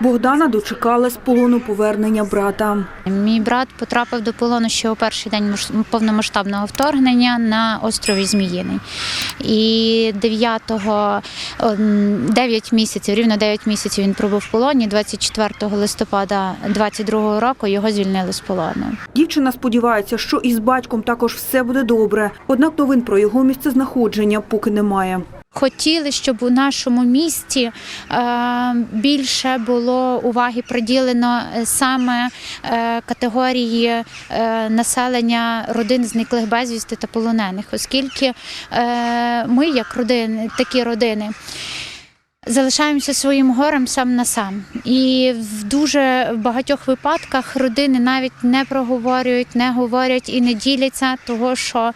Богдана дочекала з полону повернення брата. Мій брат потрапив до полону ще у перший день повномасштабного вторгнення на острові Зміїний. І 9, 9 місяців, рівно 9 місяців він пробув в полоні. 24 листопада 22 року його звільнили з полону. Дівчина сподівається, що із батьком також все буде добре. Однак новин про його місцезнаходження поки немає. Хотіли, щоб у нашому місті е, більше було уваги приділено е, саме е, категорії населення родин зниклих безвісти та полонених, оскільки ми, як родини, такі родини. Залишаємося своїм горем сам на сам, і в дуже багатьох випадках родини навіть не проговорюють, не говорять і не діляться, того що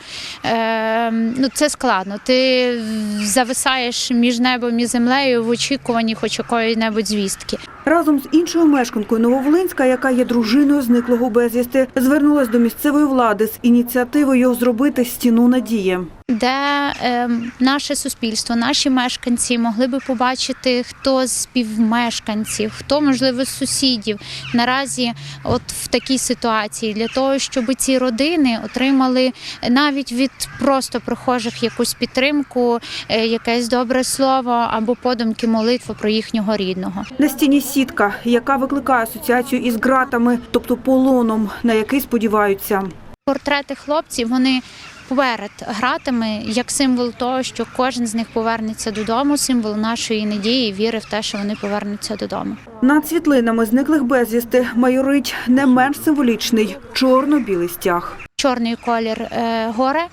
е, ну це складно. Ти зависаєш між небом і землею в очікуванні хоч якої-небудь звістки. Разом з іншою мешканкою Нововолинська, яка є дружиною зниклого безвісти, звернулась до місцевої влади з ініціативою зробити стіну надії. Де е, наше суспільство, наші мешканці могли би побачити, хто з співмешканців, хто можливо з сусідів наразі, от в такій ситуації, для того, щоб ці родини отримали навіть від просто прохожих якусь підтримку, е, якесь добре слово або подумки молитву про їхнього рідного. На стіні сітка, яка викликає асоціацію із ґратами, тобто полоном, на який сподіваються. Портрети хлопців вони перед гратами як символ того, що кожен з них повернеться додому, символ нашої надії, і віри в те, що вони повернуться додому. Над світлинами зниклих безвісти майорить не менш символічний чорно-білий стяг. Чорний колір е, горе,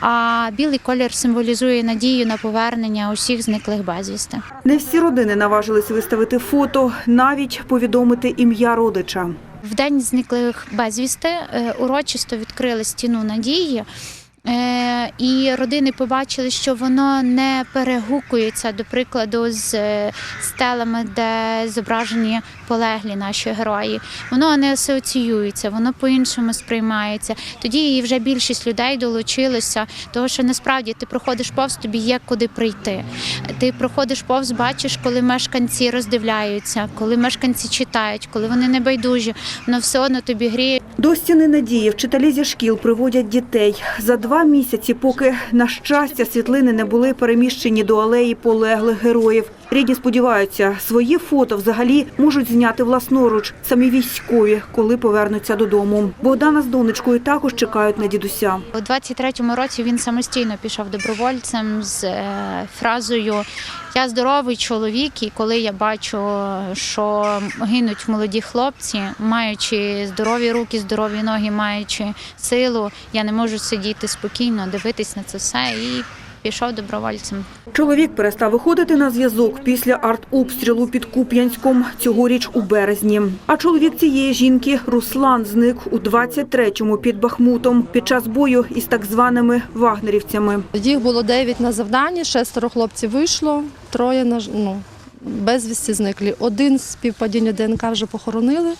а білий колір символізує надію на повернення усіх зниклих безвісти. Не всі родини наважились виставити фото, навіть повідомити ім'я родича. В день зниклих безвісти е, урочисто відкрили стіну надії. Е, І родини побачили, що воно не перегукується, до прикладу, з е, стелами, де зображені полеглі наші герої. Воно не асоціюється, воно по-іншому сприймається. Тоді і вже більшість людей долучилося, тому що насправді ти проходиш повз, тобі є куди прийти. Ти проходиш повз, бачиш, коли мешканці роздивляються, коли мешканці читають, коли вони не байдужі, воно все одно тобі гріє. До стіни надії вчителі зі шкіл приводять дітей. За два місяці, поки, на щастя, світлини не були переміщені до алеї полеглих героїв. Рідні сподіваються, свої фото взагалі можуть зняти власноруч самі військові, коли повернуться додому. Богдана з донечкою також чекають на дідуся. У 23-му році він самостійно пішов добровольцем з е, фразою Я здоровий чоловік, і коли я бачу, що гинуть молоді хлопці, маючи здорові руки, здорові ноги, маючи силу, я не можу сидіти спокійно, дивитись на це все і пішов добровольцем. Чоловік перестав виходити на зв'язок після артобстрілу під Куп'янськом цьогоріч у березні. А чоловік цієї жінки Руслан зник у 23-му під Бахмутом під час бою із так званими вагнерівцями. Їх було дев'ять на завданні, шестеро хлопців вийшло, троє на ну, безвісті зниклі. Один з співпадіння ДНК вже похоронили,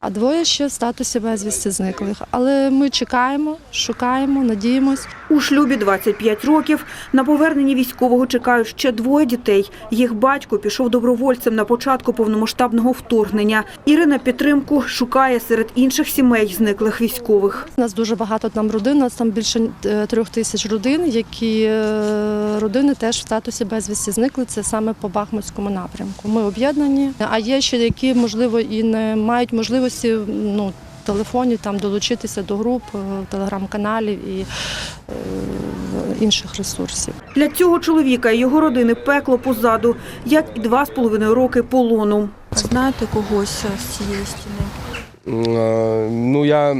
а двоє ще в статусі безвісті зниклих. Але ми чекаємо, шукаємо, надіємось. У шлюбі 25 років на поверненні військового чекають ще двоє дітей. Їх батько пішов добровольцем на початку повномасштабного вторгнення. Ірина підтримку шукає серед інших сімей зниклих військових. У нас дуже багато там родин, нас там більше е, трьох тисяч родин, які е, родини теж в статусі безвісті зникли. Це саме по Бахмутському напрямку. Ми об'єднані, а є ще які, можливо, і не мають можливості ну, телефоні там долучитися до груп, е, телеграм-каналів і е, інших ресурсів. Для цього чоловіка і його родини пекло позаду, як і два з половиною роки полону. Знаєте когось з цієї стіни? Е, Ну, я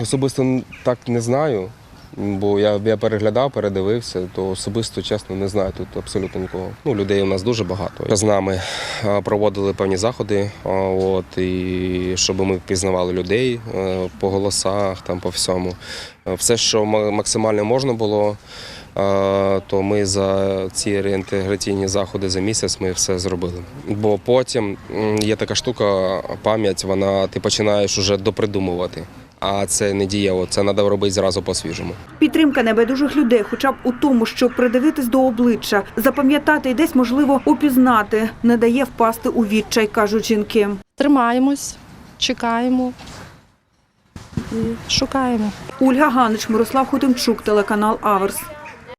особисто так не знаю, бо я, я переглядав, передивився, то особисто, чесно, не знаю тут абсолютно нікого. Ну, людей у нас дуже багато. З нами е, проводили певні заходи, от, і щоб ми впізнавали людей е, по голосах, там, по всьому. Все, що максимально можна було, е, то ми за ці реінтеграційні заходи за місяць ми все зробили. Бо потім є така штука, пам'ять, вона ти починаєш уже допридумувати. А це не дієво. Це треба робити зразу по-свіжому. Підтримка небайдужих людей, хоча б у тому, щоб придивитись до обличчя, запам'ятати і десь можливо упізнати, не дає впасти у відчай, кажуть жінки. Тримаємось, чекаємо і шукаємо. Ольга Ганич, Мирослав Хотимчук, телеканал Аверс.